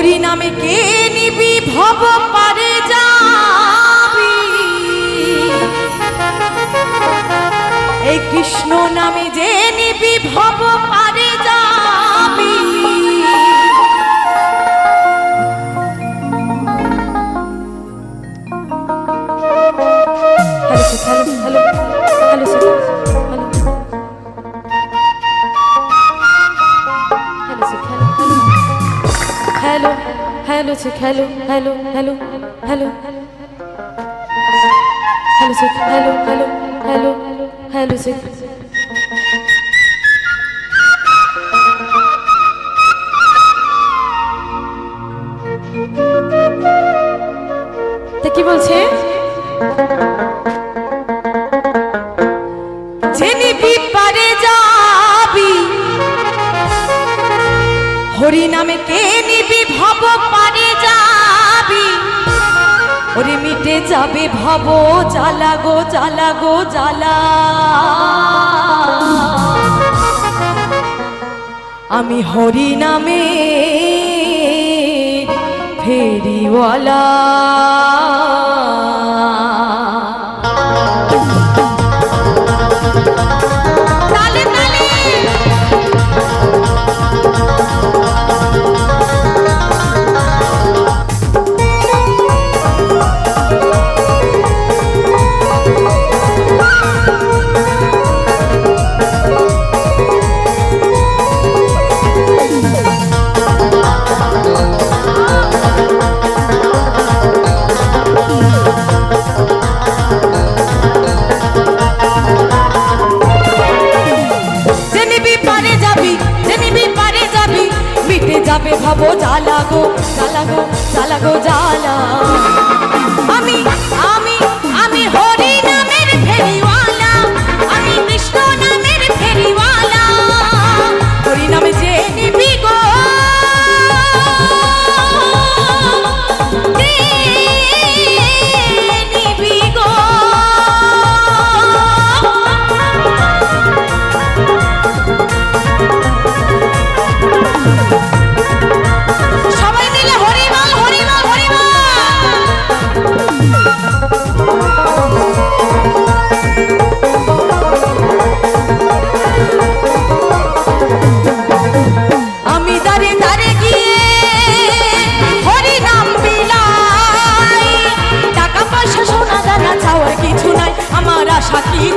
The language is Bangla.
হরি নামে কে নিবি ভব পারে যাবি? এই কৃষ্ণ নামে যে নিবি ভব পারে আছে hello hello hello hello hello Sheikh hello hello hello hello Sheikh তা কি বলছে? জেনিবি পারে যাবি। হরি নামে কে যাবে ভাব জ্বালা গো জ্বালা গো জ্বালা। আমি হরি নামে ফেরিওয়ালা। যাবে ভাবো জ্বালা গো জ্বালা গো জ্বালা। আমি i Shakira.